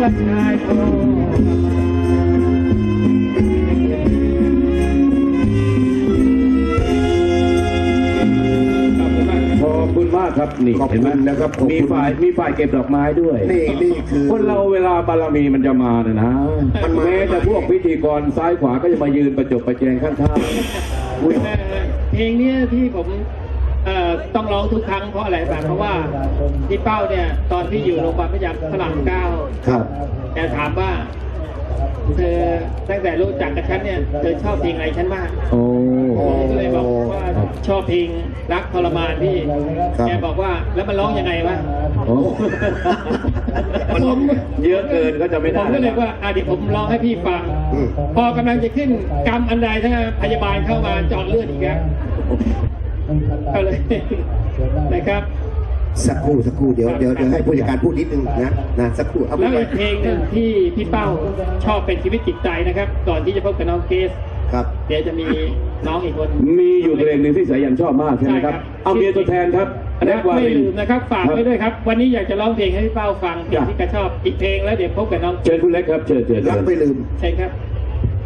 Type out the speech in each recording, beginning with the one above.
แต่รู้ว่าชายโทรขอบคุณมากครับนี่ขอบเห็นคุไหมณนะครับขอบมีคุณฝ่ายมีฝ่ายเก็บดอกไม้ด้วย นี่นี่คือ คนเราเวลาบารมีมันจะมาเนี่ยนะมันมา แม้แต่พวกพิธีกรซ้ายขวาก็จะมายืนประจบประแจงข้างๆอุ๊ยเอ่อเพลงเนี้ยที่ผมเอ่อ ต้องร้องทุกครั้งเพราะอะไรบ้างเพราะว่าพี่เป้าเนี่ย ตอนที่อยู่โรงพยาบาลพระยาพระรามเก้าครับแกถามว่าเธอตั้งแต่รู้จักกับฉันเนี่ยเธอชอบเพลงอะไรฉันมากโอ้ผมก็เลยบอกว่าชอบเพลงรักทรมานพี่ครับแกบอกว่าแล้วมันร้องยังไงวะโอ้ผมเยอะเกินก็จะไม่ผได้มก็เลยว่าอะเดี๋ยวผมร้องให้พี่ฟังอืมพอกำลังจะขึ้นกรรมอันใดทั้งนั้นพยาบาลเข้ามาเจอดเลือดอีกแล้ว ก็เลยนะครับสักครู่สักครู่เดี๋ยวเดี๋ยวเดี๋ยวให้ผู้จัดการพูดนิดนึงนะนะสักครู่เอาแล้วไปอีกเพลงหนึ่งที่พี่เป้าชอบเป็นชีวิตจิตใจนะครับ ก่อนที่จะพบกับน้องเกสครับเดี๋ยวจะมีน้องอีกคน มีอยู่เพลงหนึ่งที่สายันชอบมากใช่ไหมครับใช่ครับเอาเมียตัวแทนครับอเล็รักกวาไม่รินลืมนะครับฝากไว้ด้วยครับ วันนี้อยากจะร้องเพลงให้พี่เป้าฟังเพลงที่แกชอบอีกเพลงแล้วเดี๋ยวพบกับน้องเชิญคุณเล็กครับเชิญเชิญรักไม่ลืมใช่ครับ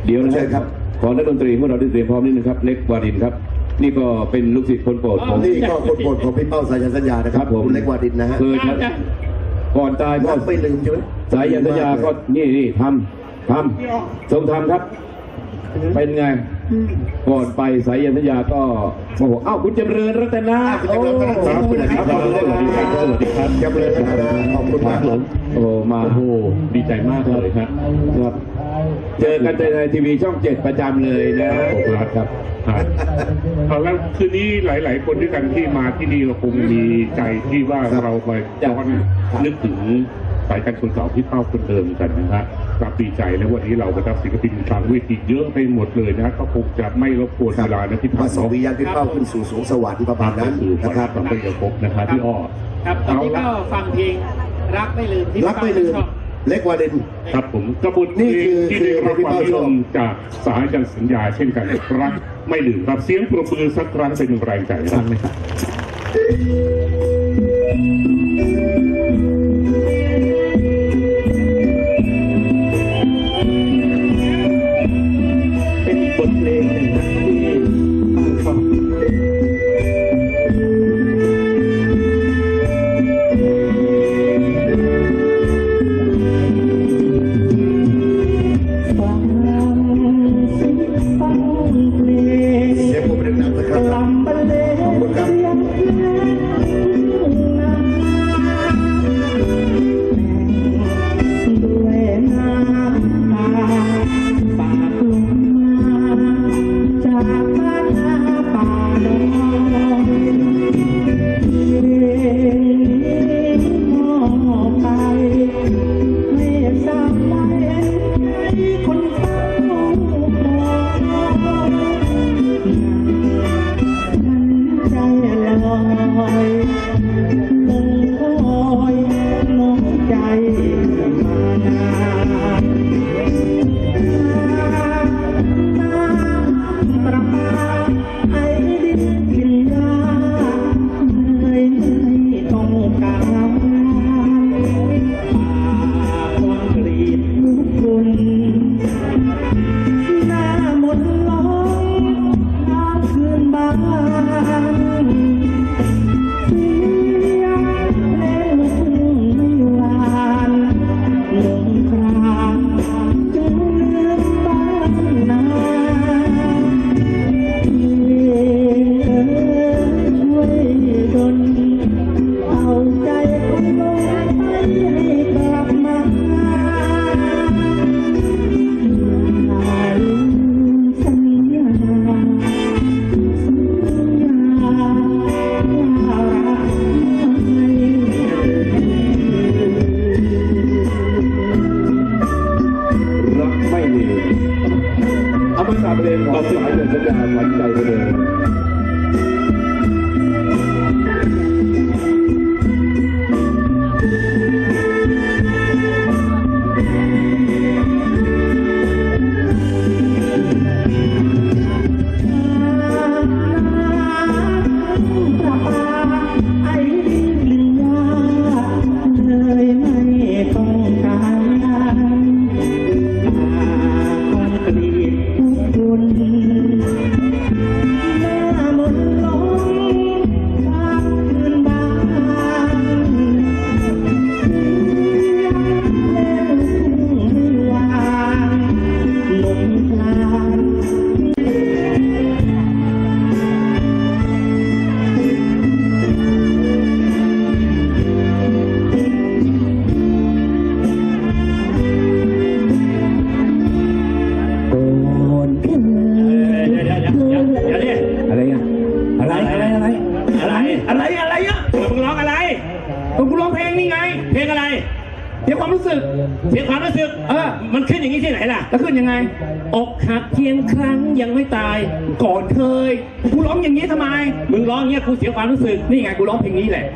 เดี๋ยวนะเชิญครับขอนักดนตรีพวกเราได้เตรียมพร้อมนิดนึงครับ เล็กวารินครับ นี่ก็เป็นลูกศิษย์คนโปรดของ นี่ก็คนโปรดของพี่เป้าสายันสัญญานะครับครับผมคุณเล็กวาดินนะฮะเคยครับก่อนตายก็รักไม่ลืมใช่ไหมสายยันสัญญาก็นี่นี่ทำทำทรงทำครับ เป็นไง ก่อนไปสายยันสัญญาก็บอกว่าอ้าวคุณจำเริญรัตนาคุณจำเริญรัตนาโอ้ครับสวัสดีครับสวัสดีครับจำเลยนะครับขอบคุณมากโอ้มาโอ้โหดีใจมากเลยครับ ครับ เจอกันในทีวีช่องเจ็ดประจำเลยนะขอบคุณครับครับครับเอาแล้วคืนนี้หลาย ๆ คนด้วยกันที่มาที่นี่เราคงมีใจที่ว่าครับเราไปย้อนนึกถึงสายการคนเก่าที่เป้าคนเดิมกันนะฮะครับดีใจแล้ววันนี้เราก็รับศิลปินทางเวทีเยอะไปหมดเลยนะก็คงจะไม่รบกวนครับเวลานะพี่มาเป้าส่งเนาะวิญญาณพี่เป้าขึ้นสู่สวงสวรรค์ประมาณนั้นคือนะนะคครัรับบเราไปพบนะครับพี่อ้อครับตอนนี้ก็ฟังเพลงรักไม่ลืมที่รักไม่ลืมชอบ เล็กวาดินครับผมกระบวนนี่คือที่ได้รับคือความนิยมที่เป้าชอบจากสายจันสัญญาเช่นกันรักไม่ดื่มครับเสียงปรบมือสักครั้งเป็นแรงใจครับ อะไรอะไรอะมึงร้องอะไรกูร้องเพลงนี่ไง เพลงอะไรเสียความรู้สึก เสียความรู้สึก เออ มันขึ้นอย่างนี้ที่ไหนล่ะแล้วขึ้นยังไง อกหักเพียงครั้งยังไม่ตาย ก่อนเคย กูร้องอย่างนี้ทำไม มึงร้องเงี้ยกูเสียความรู้สึก นี่ไงกูร้องเพลงนี้แหละ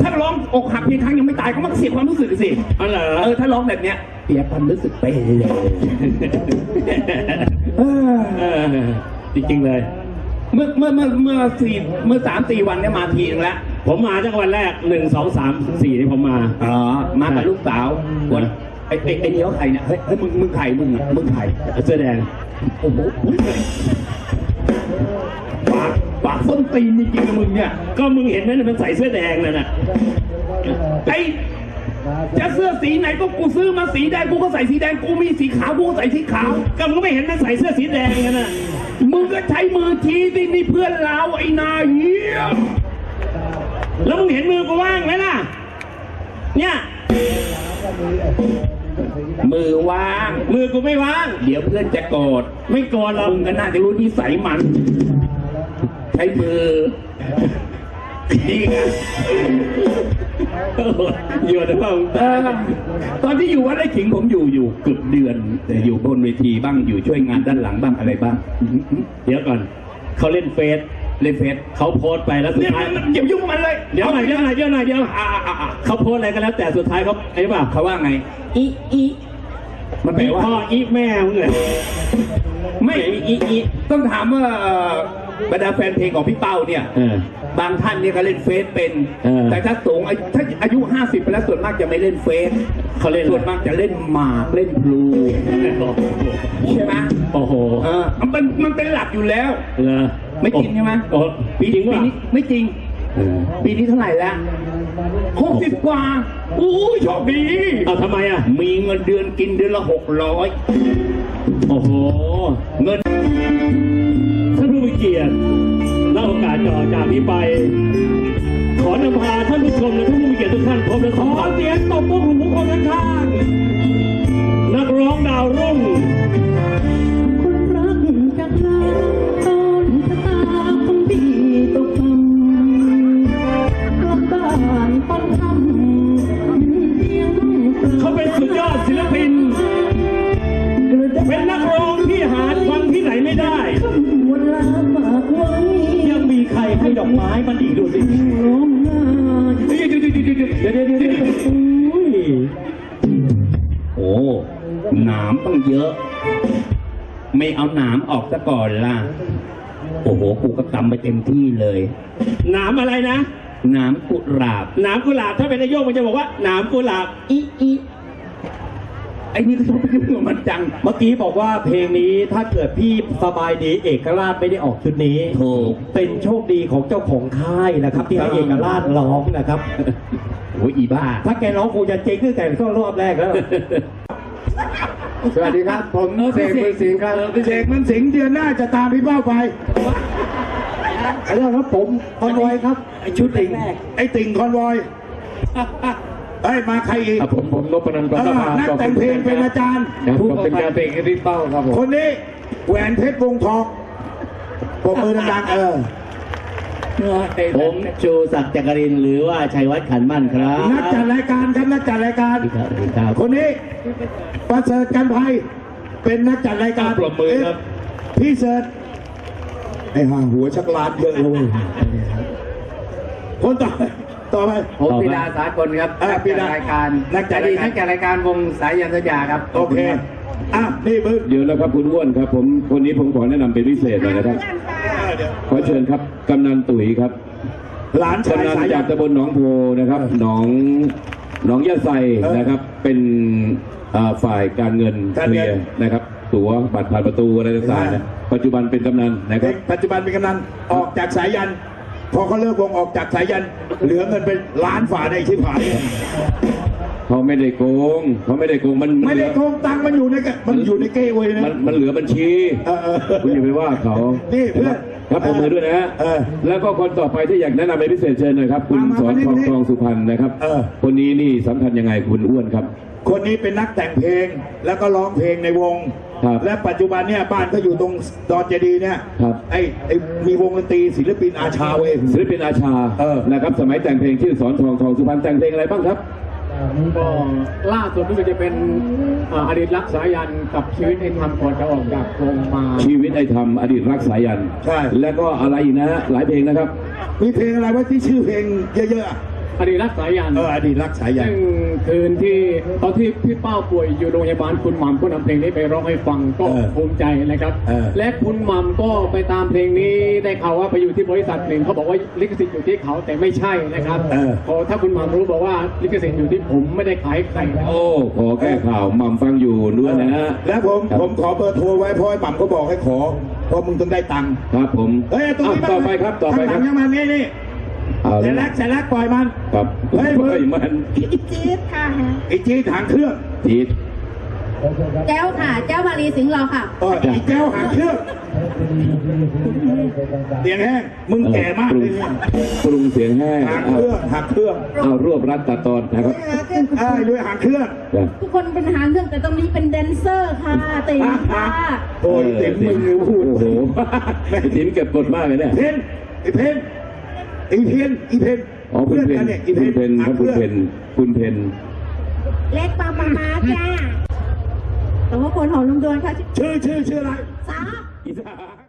ถ้าร้องอกหักเพียงครั้งยังไม่ตายก็มันเสียความรู้สึกสิอ๋อเรอเออถ้าร้องแบบเนี้ยเสียความรู้สึกไปเลยจริงๆเลย เมื่อเมื่อเมื่อเมื่อสี่เมื่อสามสี่วันเนี่ยมาทีนึงแล้วผมมาจากวันแรกหนึ่งสองสามสี่ที่ผมมา อ๋อ มากับลูกสาววันไอ้ไอ้ไอ้เนี้ยใครเนี่ยเฮ้ยเฮ้ยมึงมึงใครมึงอะมึงใครเสื้อแดงโอ้โหปากปากส้นตีนจริงๆนะมึงเนี่ยก็มึงเห็นไหมมันใส่เสื้อแดงนั่นน่ะไอ้จะเสื้อสีไหนก็กูซื้อมาสีแดงกูก็ใส่สีแดงกูมีสีขาวกูก็ใส่สีขาวก็มึงไม่เห็นมันใส่เสื้อสีแดงกันน่ะ มึงก็ใช้มือชี้สินี่เพื่อนเราไอ้นายเหี้ยแล้วมึงเห็นมือกูว่างไหมล่ะ เนี่ย มือว่าง มือกูไม่ว่าง เดี๋ยวเพื่อนจะโกรธไม่โกนหรอกมึงก็น่าจะรู้นิสัยมัน ใช้มือ นี่ไงอยู่แต่ว่างตอนที่อยู่วัดไร่ขิงผมอยู่อยู่เกือบเดือน แต่อยู่บนเวทีบ้างอยู่ช่วยงานด้านหลังบ้างอะไรบ้าง เดี๋ยวก่อนเขาเล่นเฟซเล่นเฟซเขาโพสต์ไปแล้วสุดเนี่ยท้าย มันเดี๋ยวยุ่งมันเลยเดี๋ยวหน่อยเดี๋ยวหน่อยเดี๋ยวหน่อยเดี๋ยวอ่าอ่าอ่าเขาโพสต์อะไรกันแล้วแต่สุดท้ายเขาไอ้ป่ะเขาว่าไงอีอีมันแปลว่าพ่ออีแม่มึงเลยไม่อีอีต้องถามว่าเอ่อบรรดาแฟนเพลงของพี่เป้าเนี่ย เออ บางท่านเนี่ยก็เล่นเฟซเป็น เออ แต่ถ้าสูงอายุถ้าอายุ 50 ไปแล้วส่วนมากจะไม่เล่นเฟซเขาเล่นอะไรส่วนมากจะเล่นหมากเล่นพลูใช่ไหมโอ้โหเออมันมันเป็นหลักอยู่แล้ว เหรอไม่จริงใช่ไหมโอ้ปีจริงปีป่ะนี้ไม่จริง เออปีนี้เท่าไหร่แล้วหกสิบกว่าอู้ยโชคดี เอาทำไมอะ มีเงินเดือนกินเดือนละหกร้อยโอ้โห เงินท่านผู้มีเกียรติ และโอกาสต่อจากนี้ไป ขอนำพาท่านผู้ชมและท่านผู้มีเกียรติทุกท่านพบและขสัมอผัสเสียงตบมือของทุกคนข้างนักร้องดาวรุ่ง อุ้ยโอ้หนามต้องเยอะ ไม่เอาหนามออกซะก่อนล่ะ โอ้โห กูก็กำไปเต็มที่เลย หนามอะไรนะ หนามกุหลาบ หนามกุหลาบถ้าเป็นนายโยกมันจะบอกว่าหนามกุหลาบอีอีไอ้นี่ก็ชอบไปยุ่งกับมันจัง เมื่อกี้บอกว่าเพลงนี้ถ้าเกิดพี่สบายดีเอกราชไม่ได้ออกชุดนี้ถูกเป็นโชคดีของเจ้าของค่ายนะครับ ที่ให้เอกราชร้องนะครับ โอ้ยอีบ้า ถ้าแกร้องคงจะเจ๊งตั้งแต่ช่วงรอบแรกแล้ว สวัสดีครับ ผมเสกมือสิงห์ครับเสกมันสิงเดือนหน้าจะตามพี่เป้าไปขอโทษครับผมคอนวอยครับชุดเพลงแรกไอ้ติ่งคอนวอยเอ้ยมาใครอีกอะผมผมนพนันท์กเอรอภานักแต่งเพลงเป็นอาจารย์ครับผมเป็นการเพลงให้พี่เป้าครับผมคนนี้แหวนเพชรวงทองปรบมือดังๆเออ ผมชูศักดิ์จักรินหรือว่าชัยวัฒน์ขันมั่นครับ นักจัดรายการครับนักจัดรายการครับคนนี้ประเสริฐกันภัยเป็นนักจัดรายการปรบมือครับพี่เสิร์ชไอ้ห่าหัวชักลาดเยอะเลยคนต่อไปต่อไปผมปิดาสากลครับอ่านักปิจัดดารรายการนักจัดรายการอนักจัดรายการวงสายยันสัญญาครับโอเคอะนี่มึงเดี๋ยวนะครับคุณอ้วนครับ ผมคนนี้ผมขอแนะนำเป็นพิเศษหน่อยนะครับ ขอเชิญครับกำนันตุ๋ยครับหลานชายกำนันสายจากตำบลหนองโพนะครับหนองหนองยะไซเออนะครับ เป็นอ่าฝ่ายการเงินการเคเงิลีนยร์นะครับ ตั๋วบัตรผ่านประตูอะไรต่างๆนะปัจจุบันเป็นกำนันนะครับ ปัจจุบันเป็นกำนันออกจากสายยัน พอเขาเลิกวงออกจากสายยัน เหลือเงินเป็นล้านฝ่าในชิบหาย เขาไม่ได้โกงเขาไม่ได้โกงมันไม่ได้โกงตังค์มันอยู่ในกะมันอยู่ในเก้เว้ยนะ มันมันเหลือบัญชีเออเออคุณอย่าไปว่าเขานี่เพื่อนค รับผมมือด้วยนะฮะเออแล้วก็คนต่อไปที่อยากแนะนำเป็นพิเศษเชิญหน่อยครับ คุณมามาสอนมานี่ทองนี่ทองสุพรรณนะครับเออ คนนี้นี่สำคัญยังไงคุณอ้วนครับ คนนี้เป็นนักแต่งเพลงแล้วก็ร้องเพลงในวง ครับและปัจจุบันเนี่ยบ้านก็อยู่ตรงดอนเจดีย์เนี่ยครับ ไอ้ไอ้มีวงดนตรีศิลปินอาชาเว้ย ศิลปินอาชาเออ นะครับสมัยแต่งเพลงชื่อสอนทองทองสุพรรณแต่งเพลงอะไรบ้างครับ ก็ล่าสุดนี่ก็จะเป็นอ่าอดีตรักษายันกับชีวิตในธรรมก่อนจะออกจากโรงมาชีวิตไอ้ธรรมอดีตรักสายันใช่แล้วก็อะไรอีกนะฮะหลายเพลงนะครับ มีเพลงอะไรวะที่ชื่อเพลงเยอะๆ อะอดีตรักษายันเอออดีตรักสายยันซึ่งคืนที่ตอนที่พี่เป้าป่วยอยู่โรงพยาบาลคุณหม่ำก็นำเพลงนี้ไปร้องให้ฟังก็เออภูมิใจนะครับเออและคุณหม่ำก็ไปตามเพลงนี้ได้ข่าวว่าไปอยู่ที่บริษัทหนึ่งเขาบอกว่าลิขสิทธิ์อยู่ที่เขาแต่ไม่ใช่นะครับเออพอถ้าคุณหม่ำรู้บอกว่าลิขสิทธิ์อยู่ที่ผมไม่ได้ขายใครนะโอ้ขอแก้ข่าวหมัมฟังอยู่ด้วยนะฮะแล้วผมครับผมขอเบอร์โทรไว้เพราะไอ้หม่ำก็บอกให้ขอเพราะมึงต้องได้ตังค์ครับผมเฮ้ยตรงนี้อะต่อไปครับต่อไปคข้ารับงหลังยังมานี่นี่ เอาเสร็ละจแล้วเสร็จแล้วปล่อยมัน ครับเฮ้ยมึงเฮ้ยมันจี๊ดค่ะ ไอ้จีดหางเครื่องจีดแจ้วค่ะ แจ้วมารีสิงห์เราค่ะ เออไอ้แก้วหางเครื่องเตียงแห้ง มึงแก่มากเลยเนี่ยปรุงเสียงแห้งหางเครื่องหางเครื่องเอารวบรัดตัดตอนนะครับไอ้ยด้วยหางเครื่องจ้ะทุกคนเป็นหางเครื่องแต่ตรงนี้เป็นแดนเซอร์ค่ะติงค่ะ โอ้ยเต็มมึงเลยพูดโอ้โหไอ้ติ๋มเก็บกดมากเลยเนี่ยเพนไอ้เพนไอ้เพนอีเพนอ๋อคุณเพพื่นกัเนี่ยอีคุณเพนคหารับงคุณเคเพรื่องนคุณเพนเล็กปาปามาจ้าแต่ว่าคนหอมลำดวนค่ะชื่อชื่อชื่ออะไรสาอีสาน